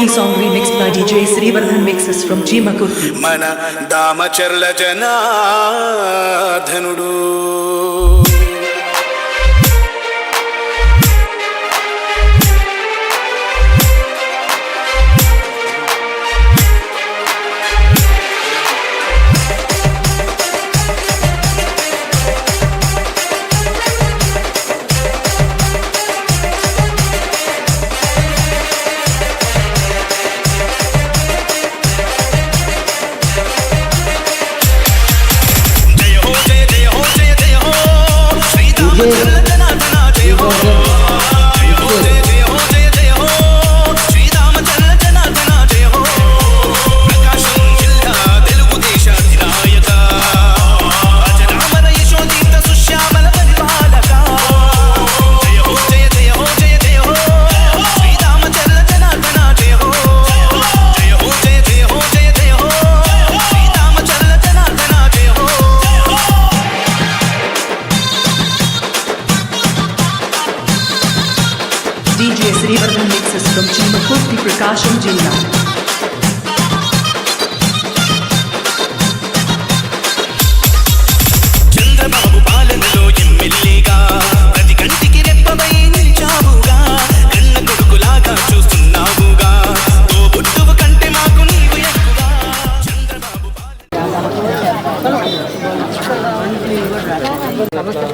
ఈ song remix by DJ Srivardhan mixes from G Makurthi మన దామచర్ల జనాధనుడు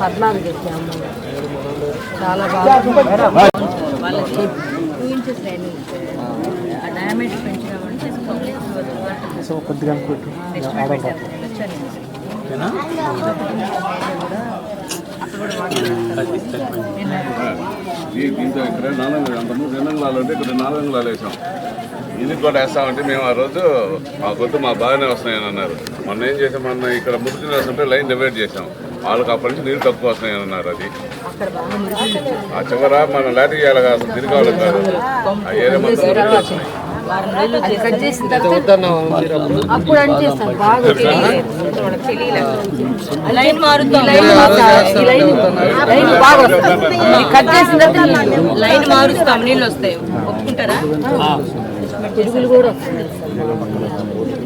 పద్నాలుగు ఇచ్చాము చాలా బాగా వాళ్ళకి శ్రేణి ఆ. డయామీటర్ పెంచినామంటే పబ్లిక్ సో కొద్దిగా అనుకుంటు ఈ దీంతో ఇక్కడ నాలుగు వేసాం ఇది కూడా వేస్తామంటే మేము ఆ రోజు మా కొద్దు మా బాగానే వస్తున్నాయని అన్నారు. మొన్న ఏం చేసాం? మొన్న ఇక్కడ మురికి వేస్తుంటే లైన్ డివైడ్ చేసాం. వాళ్ళకి అప్పటి నుంచి నీళ్ళు తక్కువ వస్తున్నాయని అన్నారు అది. ఆ చివర మనం లాటరీ చేయాలి కాదు అసలు తిరిగి వాళ్ళకి కాదు. ఆ ఏరియా మొత్తం మురికి వస్తున్నాయి. అది కట్ చేసిన తర్వాత అప్పుడు అంటే సార్ బాగా లైన్ మారుతుంది లైన్ లైన్ లైన్ బాగా వస్తుంది. ఇది కట్ చేసిన తర్వాత లైన్ మారుస్తాం. నీళ్ళు వస్తాయి. ఒప్పుకుంటారా? తిరుగులు కూడా వస్తుంది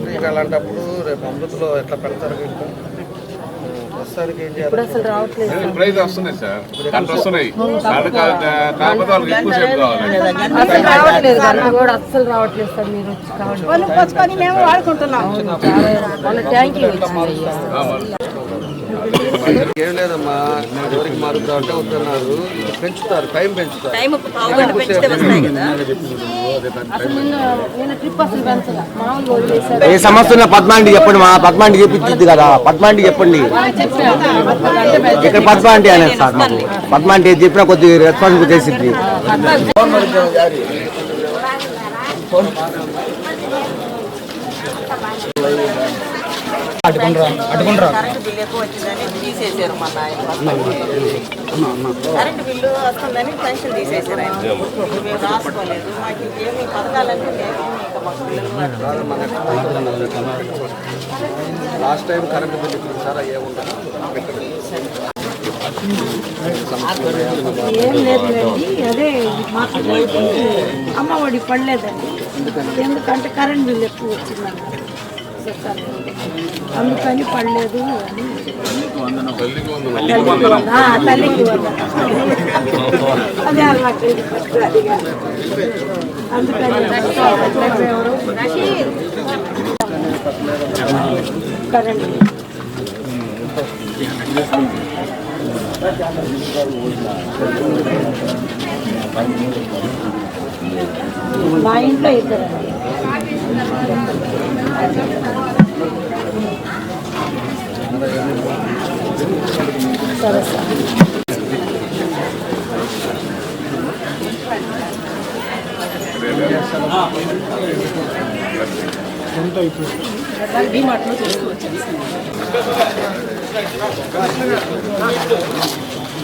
మీకు అలాంటప్పుడు రేపు అమృతలో ఎట్లా పెడతారు ప్రస్తుతానికి ఏం చేయాలి ఇప్పుడు అసలు రావట్లేదు. ప్రైజ్ వస్తున్నాయి సార్. గంట వస్తున్నాయి. గంట కా- కాకపోతే వాళ్ళకి ఎక్కువసేపు కావాలి. అసలు రావట్లేదు గంట కూడా అస్సలు రావట్లేదు సార్ మీరు వాళ్ళ మరి. ఏం లేదమ్మా ఎవరికి మారుతా అంటే వస్తున్నారు పెంచుతారు టైం పెంచుతారు. టైం ఏ సమస్య ఉన్నా పద్మాంటి చెప్పండి మా పద్మాంటి చెప్పించింది కదా. పద్మాంటి చెప్పండి. ఇక్కడ పద్మాంటి అనేది సార్ మాకు? పద్మాంటి ఏది చెప్పినా కొద్దిగా రెస్పాన్స్ చేసింది కరెంటు బిల్లు ఎక్కువ వచ్చిందని తీసేశారు మన ఆయన కరెంటు బిల్లు వస్తుందని పెన్షన్ తీసేశారు ఆయన. మేము రాసుకోలేదు. మాకు లాస్ట్ టైం కరెంట్ బిల్ ఇప్పుడు సార్ ఏం లేదులేండి అదే మాకు అమ్మఒడి పడలేదండి. ఎందుకంటే కరెంట్ బిల్ ఎక్కువ వచ్చిందండి. అందుకని పడలేదు. అదే అలవాటు. అందుకని? కరెంట్. మా ఇంట్లో ఇద్దరు సరే సార్ ప్రతి నీళ్ళు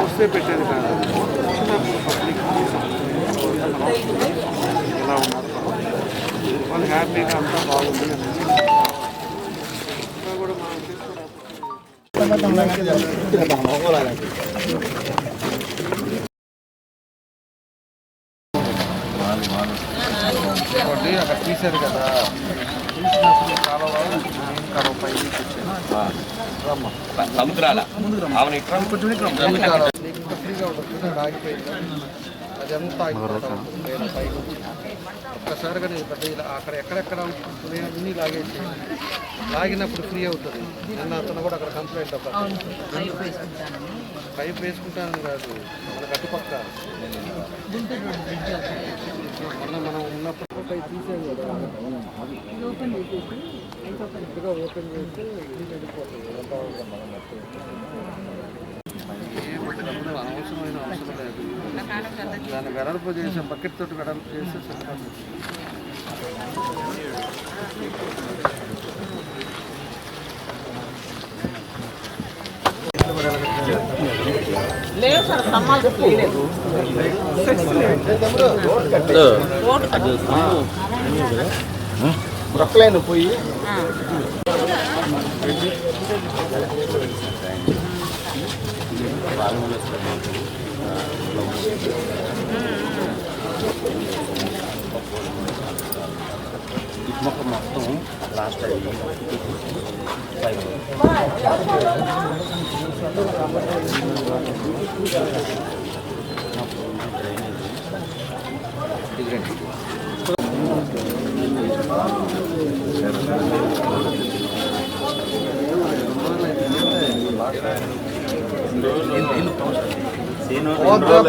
వస్తే పెట్టేది కాదు పబ్లిక్ ఉన్నారు వాళ్ళు హ్యాపీగా అంతా బాగుంది ఇంకా కూడా మనం వేరే పైకి వచ్చి ఒక్కసారిగా నేను పెద్ద ఇలా అక్కడ ఎక్కడెక్కడ ఉంటున్నాయి అన్నీ లాగేసి లాగినప్పుడు ఫ్రీ అవుతుంది నిన్న అతను కూడా అక్కడ కంప్లైంట్ అవ్వాలి పైప్ వేసుకుంటానని కాదు మన కట్టుపక్క మొన్న మనం ఉన్నప్పుడు పైప్ తీసేది కదా. కొద్దిగా ఓపెన్ చేస్తే ఇది వెళ్ళిపోతుంది. ఎంత అవసరం మనం మొత్తం. అనవసరమైన అవసరం లేదు. దాన్ని వెడల్పు చేసి బకెట్ తోటి వెడల్పు సరిపోతుంది. లేదు పోయి మొత్తం మొత్తం లాస్ట్ పోతా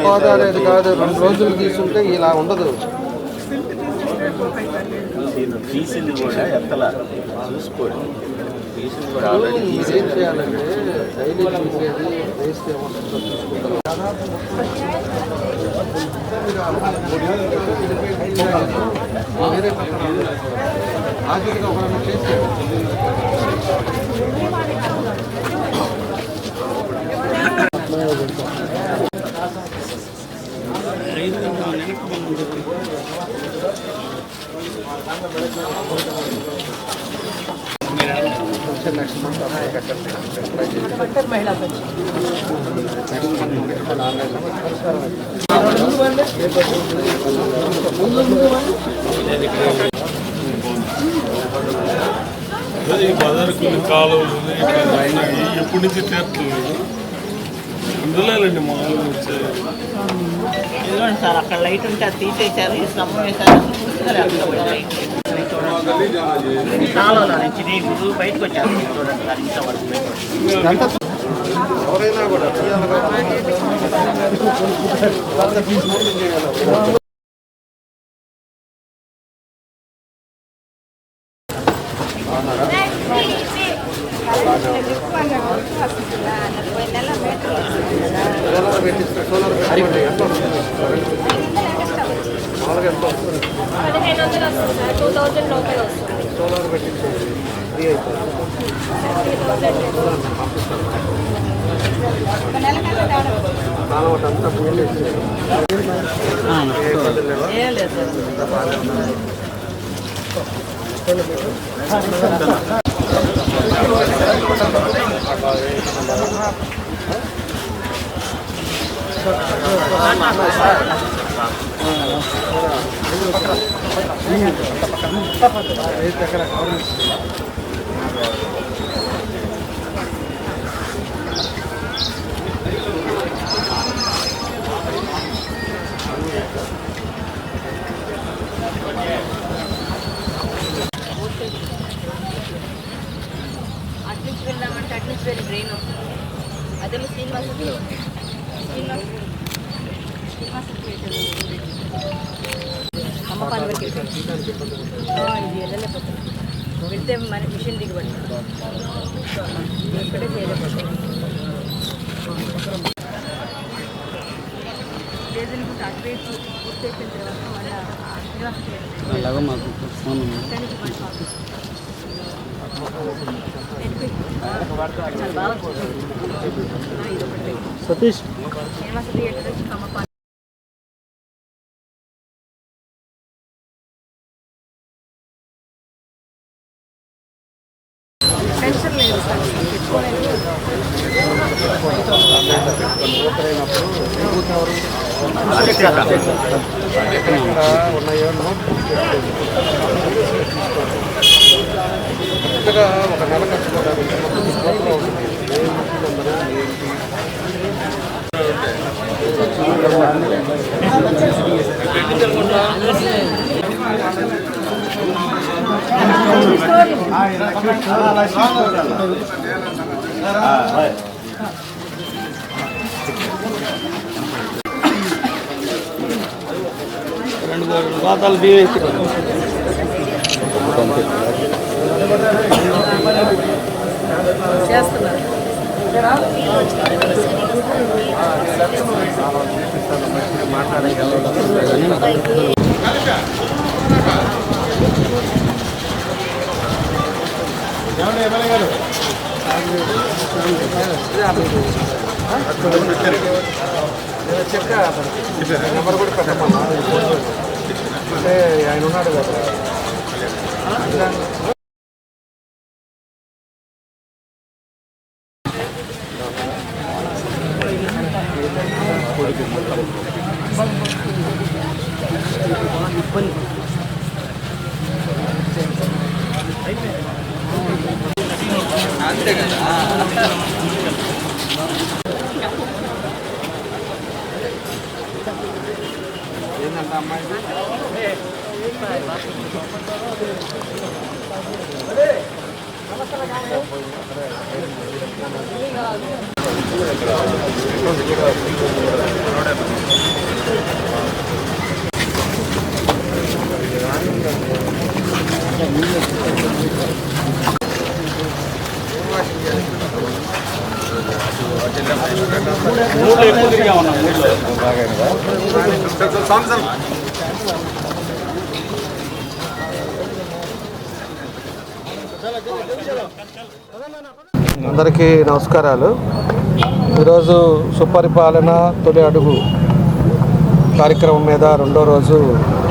పోతా అనేది కాదు రెండు రోజులు తీసుకుంటే ఇలా ఉండదు. తీసింది కూడా ఎత్తలా. చూసుకోండి. తీసింది కూడా మీరేం చేయాలంటే డైలీ చూసేది వేస్ట్ ఏమవుతుందో చూసుకుంటారు వేరే పక్కన ఆఖరిగా ఒకరైనా చేస్తే నెక్స్ట్ మంత్ అప్లై కట్టండి ఈ బజార్ కొన్ని కాలువలు. ఎప్పటి నుంచి తీర్చలేదు వచ్చాయి ఇదిగోండి సార్ అక్కడ లైట్ ఉంటే అది తీసేశారు ఈ స్తంభం వేశారు లైట్. కాలువలో నుంచి నీళ్ళు బయటకు వచ్చారు చూడండి ఎవరైనా కూడా సోలార్ పెట్టిస్తే సోలార్ పెట్టుకోండి ఎంత వస్తుంది మామూలుగా ట్రైన్ అదేమో శ్రీనివాస శ్రీనివాస శ్రీనివాస అమ్మ పాలు వరకు ఇది వెళ్ళలేకపోతుంది వెళ్తే మన మిషన్ దిగుబడి ఇక్కడే చేయలేకపోతుంది లేదనుకుంటే అటువైపు పూర్తి అయిపోయిన సతీష్. శ్రీనివాస థియేటర్ నుంచి ఎక్కడ ఉన్నాయో కొత్తగా ఒక నెల కట్టుకోవడానికి ఏంటి రెండు ఖాతాలు బియ్యం ఎత్తుకో చేస్తున్నారు. చెక్క నెంబర్ కూడా పెట్టమన్నా అంటే ఆయన ఉన్నాడు కదా. ఇబ్బంది. మూడు ఎక్కువ తిరిగామన్నా మూడులో. అందరికీ నమస్కారాలు. ఈరోజు సుపరిపాలన తొలి అడుగు కార్యక్రమం మీద రెండో రోజు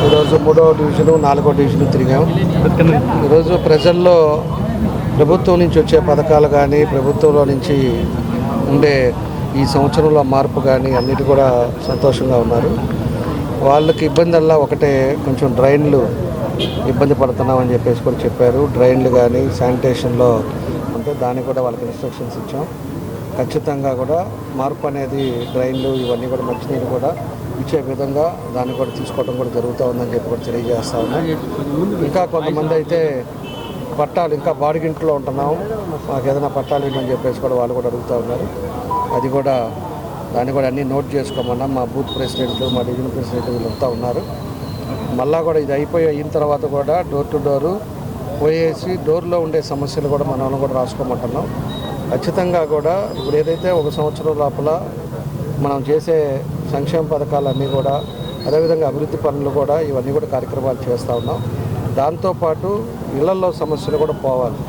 ఈరోజు మూడో డివిజను నాలుగో డివిజను తిరిగాం. ఈరోజు ప్రజల్లో ప్రభుత్వం నుంచి వచ్చే పథకాలు కానీ ప్రభుత్వంలో నుంచి ఉండే ఈ సంవత్సరంలో మార్పు కానీ అన్నిటి కూడా సంతోషంగా ఉన్నారు. వాళ్ళకి ఇబ్బంది అలా ఒకటే కొంచెం డ్రైన్లు ఇబ్బంది పడుతున్నామని చెప్పేసి కూడా చెప్పారు. డ్రైన్లు కానీ శానిటేషన్లో ఉంటే దానికి కూడా వాళ్ళకి ఇన్స్ట్రక్షన్స్ ఇచ్చాం. ఖచ్చితంగా కూడా మార్పు అనేది డ్రైన్లు ఇవన్నీ కూడా మంచినీరు కూడా ఇచ్చే విధంగా దాన్ని కూడా తీసుకోవడం కూడా జరుగుతూ ఉందని చెప్పి కూడా తెలియజేస్తా ఉన్నాం. ఇంకా కొంతమంది అయితే పట్టాలు ఇంకా బాడిగింట్లో ఉంటున్నాం. మాకు ఏదైనా పట్టాలు ఇవ్వని చెప్పేసి కూడా వాళ్ళు కూడా అడుగుతూ ఉన్నారు. అది కూడా దాన్ని కూడా అన్నీ నోట్ చేసుకోమన్నా మా బూత్ ప్రెసిడెంట్లు మా డివిజన్ ప్రెసిడెంట్ వీళ్ళంతా ఉన్నారు. మళ్ళా కూడా ఇది అయిపోయి అయిన తర్వాత కూడా డోర్ టు డోరు పోయేసి డోర్లో ఉండే సమస్యలు కూడా మనం కూడా రాసుకోమంటున్నాం. ఖచ్చితంగా కూడా ఇప్పుడు ఏదైతే ఒక సంవత్సరం లోపల మనం చేసే సంక్షేమ పథకాలన్నీ కూడా అదేవిధంగా అభివృద్ధి పనులు కూడా ఇవన్నీ కూడా కార్యక్రమాలు చేస్తూ ఉన్నాం. దాంతోపాటు ఇళ్ళలో సమస్యలు కూడా పోవాలి.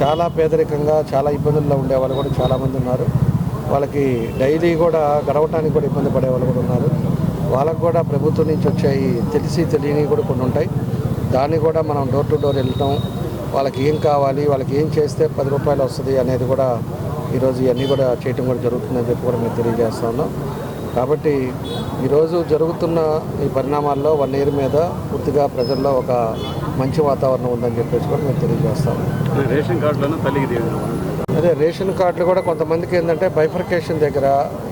చాలా పేదరికంగా చాలా ఇబ్బందుల్లో ఉండేవాళ్ళు కూడా చాలామంది ఉన్నారు. వాళ్ళకి డైలీ కూడా గడవటానికి కూడా ఇబ్బంది పడే వాళ్ళు కూడా ఉన్నారు. వాళ్ళకు కూడా ప్రభుత్వం నుంచి వచ్చాయి. తెలిసి తెలియని కూడా కొన్ని ఉంటాయి. దాన్ని కూడా మనం డోర్ టు డోర్ వెళ్ళటం వాళ్ళకి ఏం కావాలి వాళ్ళకి ఏం చేస్తే పది రూపాయలు వస్తుంది అనేది కూడా ఈరోజు ఇవన్నీ కూడా చేయటం కూడా జరుగుతుందని చెప్పి కూడా మేము తెలియజేస్తా ఉన్నాం. కాబట్టి ఈరోజు జరుగుతున్న ఈ పరిణామాల్లో వన్ ఇయర్ మీద పూర్తిగా ప్రజల్లో ఒక మంచి వాతావరణం ఉందని చెప్పేసి కూడా మేము తెలియజేస్తాం. రేషన్ కార్డులను తల్లికి అదే రేషన్ కార్డులు కూడా కొంతమందికి ఏంటంటే బైఫర్కేషన్ దగ్గర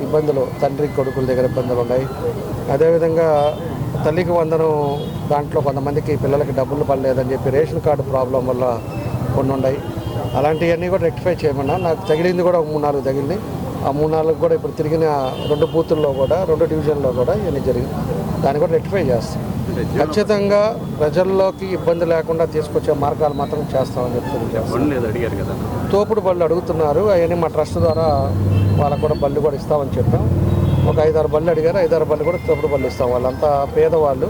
ఇబ్బందులు తండ్రి కొడుకుల దగ్గర ఇబ్బందులు ఉన్నాయి. అదేవిధంగా తల్లికి వందనం దాంట్లో కొంతమందికి పిల్లలకి డబ్బులు పడలేదని చెప్పి రేషన్ కార్డు ప్రాబ్లం వల్ల కొన్ని ఉన్నాయి. అలాంటివన్నీ కూడా రెక్టిఫై చేయమన్నా. నాకు తగిలింది కూడా ఒక మూడు నాలుగు తగిలింది. ఆ మూడు నాలుగు కూడా ఇప్పుడు తిరిగిన రెండు బూతుల్లో కూడా రెండు డివిజన్లో కూడా ఇవన్నీ జరిగింది దాన్ని కూడా రెక్టిఫై చేస్తాం. ఖచ్చితంగా ప్రజల్లోకి ఇబ్బంది లేకుండా తీసుకొచ్చే మార్గాలు మాత్రం చేస్తామని కదా. తోపుడు బళ్ళు అడుగుతున్నారు. అవన్నీ మా ట్రస్ట్ ద్వారా వాళ్ళకు కూడా బళ్ళు కూడా ఇస్తామని చెప్పాం. ఒక ఐదారు బళ్ళు అడిగారు. ఐదారు బళ్ళు కూడా తప్పుడు బళ్ళు ఇస్తాం వాళ్ళంతా పేదవాళ్ళు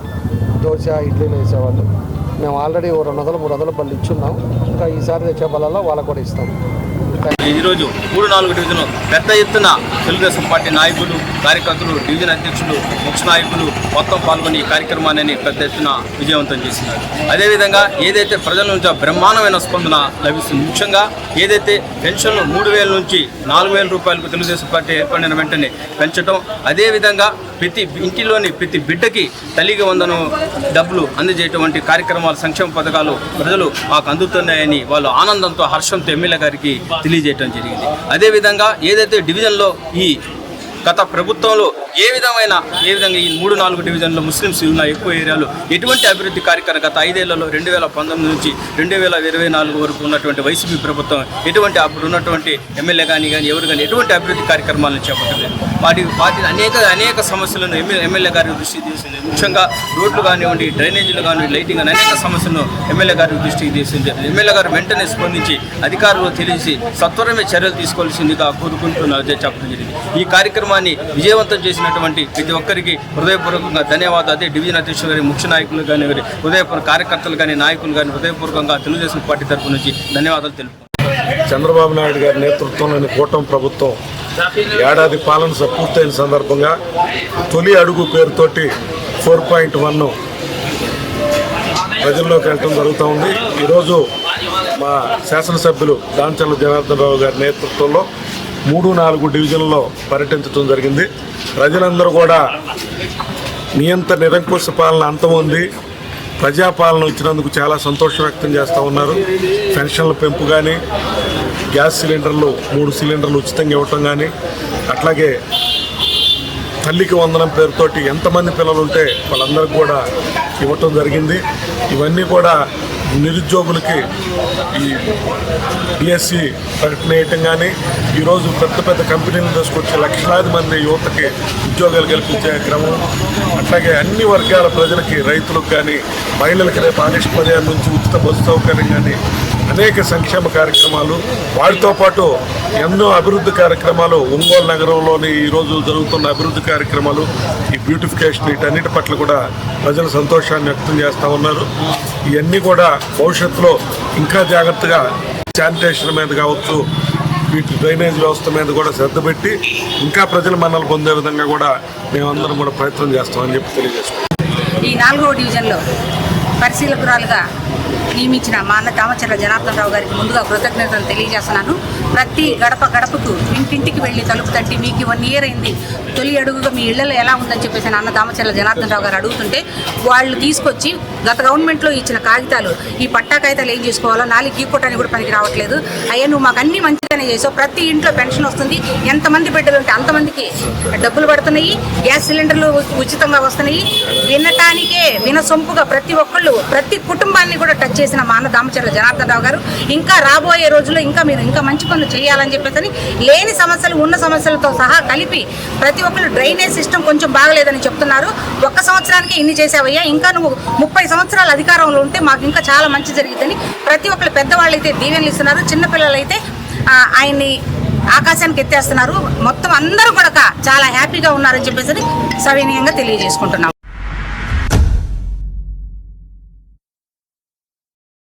దోశ ఇడ్లీలు వేసేవాళ్ళు. మేము ఆల్రెడీ ఓ రెండు వందలు మూడు వందల బళ్ళు ఇచ్చున్నాం. ఇంకా ఈసారి తెచ్చే బళ్ళలో వాళ్ళకు కూడా ఇస్తాం. ఈరోజు మూడు నాలుగు డివిజన్ పెద్ద ఎత్తున తెలుగుదేశం పార్టీ నాయకులు కార్యకర్తలు డివిజన్ అధ్యక్షులు ముఖ్య నాయకులు మొత్తం పాల్గొని ఈ కార్యక్రమాన్ని పెద్ద ఎత్తున విజయవంతం చేసినారు అదేవిధంగా ఏదైతే ప్రజల నుంచి బ్రహ్మాండమైన స్పందన లభిస్తుంది ముఖ్యంగా ఏదైతే పెన్షన్లు మూడు వేల నుంచి నాలుగు వేల రూపాయలకు తెలుగుదేశం పార్టీ ఏర్పడిన వెంటనే పెంచడం అదేవిధంగా ప్రతి ఇంటిలోని ప్రతి బిడ్డకి తల్లికి వందనం డబ్బులు అందజేయటవంటి కార్యక్రమాలు సంక్షేమ పథకాలు ప్రజలు మాకు అందుతున్నాయని వాళ్ళు ఆనందంతో హర్షంతో ఎమ్మెల్యే గారికి తెలియజేయటం జరిగింది. అదేవిధంగా ఏదైతే డివిజన్లో ఈ గత ప్రభుత్వంలో ఏ విధమైన ఏ విధంగా ఈ మూడు నాలుగు డివిజన్లో ముస్లిమ్స్ ఉన్న ఎక్కువ ఏరియాలో ఎటువంటి అభివృద్ధి కార్యక్రమం గత ఐదేళ్ళలో రెండు వేల పంతొమ్మిది నుంచి రెండు వేల ఇరవై నాలుగు వరకు ఉన్నటువంటి వైసీపీ ప్రభుత్వం ఎటువంటి అప్పుడు ఉన్నటువంటి ఎమ్మెల్యే కానీ కానీ ఎవరు కానీ ఎటువంటి అభివృద్ధి కార్యక్రమాలను చేపట్టలేదు. వాటి వాటి అనేక అనేక సమస్యలను ఎమ్మెల్యే ఎమ్మెల్యే గారి దృష్టికి తీసింది ముఖ్యంగా రోడ్లు కానివ్వండి డ్రైనేజీలు కానివ్వండి లైటింగ్ అని అనేక సమస్యలను ఎమ్మెల్యే గారి దృష్టికి తీసింది ఎమ్మెల్యే గారు వెంటనే స్పందించి అధికారులు తెలిసి సత్వరమే చర్యలు తీసుకోవాల్సిందిగా కోరుకుంటున్నారు. చెప్పడం జరిగింది. ఈ కార్యక్రమాన్ని విజయవంతం చేసినటువంటి ప్రతి ఒక్కరికి హృదయపూర్వకంగా ధన్యవాదాలు. అదే డివిజన్ అధ్యక్షులు కానీ ముఖ్య నాయకులు కానీ వారి హృదయపూర్వక కార్యకర్తలు కానీ నాయకులు కానీ హృదయపూర్వకంగా తెలుగుదేశం పార్టీ తరఫు నుంచి ధన్యవాదాలు తెలుపు చంద్రబాబు నాయుడు గారి నేతృత్వంలోని కూటమి ప్రభుత్వం ఏడాది పాలన పూర్తయిన సందర్భంగా తొలి అడుగు పేరుతోటి ఫోర్ పాయింట్ వన్ ప్రజల్లోకి వెళ్ళటం జరుగుతూ ఉంది. ఈరోజు మా శాసనసభ్యులు దాంచల్ల జనార్దన్ రావు గారి నేతృత్వంలో మూడు నాలుగు డివిజన్లో పర్యటించడం జరిగింది. ప్రజలందరూ కూడా నియంత నిరంకుశ పాలన అంతం ఉంది. ప్రజాపాలన వచ్చినందుకు చాలా సంతోషం వ్యక్తం చేస్తూ ఉన్నారు. పెన్షన్ల పెంపు కానీ గ్యాస్ సిలిండర్లు మూడు సిలిండర్లు ఉచితంగా ఇవ్వటం కానీ అట్లాగే తల్లికి వందనం పేరుతోటి ఎంతమంది పిల్లలు ఉంటే వాళ్ళందరికీ కూడా ఇవ్వటం జరిగింది. ఇవన్నీ కూడా నిరుద్యోగులకి ఈ డిఎస్సి ప్రకటన వేయటం కానీ ఈరోజు పెద్ద పెద్ద కంపెనీలు తీసుకొచ్చే లక్షలాది మంది యువతకి ఉద్యోగాలు కల్పించే క్రమం అట్లాగే అన్ని వర్గాల ప్రజలకి రైతులకు కానీ మహిళలకి రేపు ఆగస్టు పదిహేను నుంచి ఉచిత బస్సు సౌకర్యం కానీ అనేక సంక్షేమ కార్యక్రమాలు వాటితో పాటు ఎన్నో అభివృద్ధి కార్యక్రమాలు ఒంగోలు నగరంలోని ఈరోజు జరుగుతున్న అభివృద్ధి కార్యక్రమాలు ఈ బ్యూటిఫికేషన్ వీటన్నిటి పట్ల కూడా ప్రజలు సంతోషాన్ని వ్యక్తం చేస్తూ ఉన్నారు. ఇవన్నీ కూడా భవిష్యత్తులో ఇంకా జాగ్రత్తగా శానిటేషన్ మీద కావచ్చు వీటి డ్రైనేజ్ వ్యవస్థ మీద కూడా శ్రద్ధ పెట్టి ఇంకా ప్రజల మనల్ని పొందే విధంగా కూడా మేమందరం కూడా ప్రయత్నం చేస్తామని చెప్పి తెలియజేస్తాం ఈ నాలుగో డివిజన్లో పరిశీలకురాలుగా నియమించిన మా అన్న దామచర్ల జనార్దన్ రావు గారికి ముందుగా కృతజ్ఞతలు తెలియజేస్తున్నాను. ప్రతి గడప గడపకు ఇంటింటికి వెళ్ళి తలుపు తట్టి మీకు వన్ ఇయర్ అయింది. తొలి అడుగుగా మీ ఇళ్ళలో ఎలా ఉందని చెప్పేసి నా అన్న దామచర్ల జనార్దన్ రావు గారు అడుగుతుంటే వాళ్ళు తీసుకొచ్చి గత గవర్నమెంట్లో ఇచ్చిన కాగితాలు ఈ పట్టా కాగితాలు ఏం చేసుకోవాలో నాలుగు గీకోటానికి కూడా పనికి రావట్లేదు. అయ్యా నువ్వు మాకు అన్ని మంచిగానే చేసావు. ప్రతి ఇంట్లో పెన్షన్ వస్తుంది. ఎంతమంది బిడ్డలు ఉంటే అంతమందికి డబ్బులు పడుతున్నాయి. గ్యాస్ సిలిండర్లు ఉచితంగా వస్తున్నాయి. వినటానికే వినసొంపుగా ప్రతి ఒక్కళ్ళు ప్రతి కుటుంబాన్ని కూడా టచ్ చేసిన మా అన్న దామచర్ల జనార్దన్ రావు గారు. ఇంకా రాబోయే రోజుల్లో ఇంకా మీరు ఇంకా మంచి పనులు చేయాలని చెప్పేసి లేని సమస్యలు ఉన్న సమస్యలతో సహా కలిపి ప్రతి ఒక్కళ్ళు డ్రైనేజ్ సిస్టమ్ కొంచెం బాగలేదని చెప్తున్నారు. ఒక్క సంవత్సరానికి ఇన్ని చేసావయ్యా. ఇంకా నువ్వు ముప్పై సంవత్సరాల అధికారంలో ఉంటే మాకు ఇంకా చాలా మంచి జరిగిందని ప్రతి ఒక్కళ్ళు పెద్దవాళ్ళు అయితే దీవెనలు ఇస్తున్నారు. చిన్నపిల్లలు అయితే ఆయన్ని ఆకాశానికి ఎత్తేస్తున్నారు. మొత్తం అందరూ కూడా చాలా హ్యాపీగా ఉన్నారని చెప్పేసి సవినీయంగా తెలియజేసుకుంటున్నాం.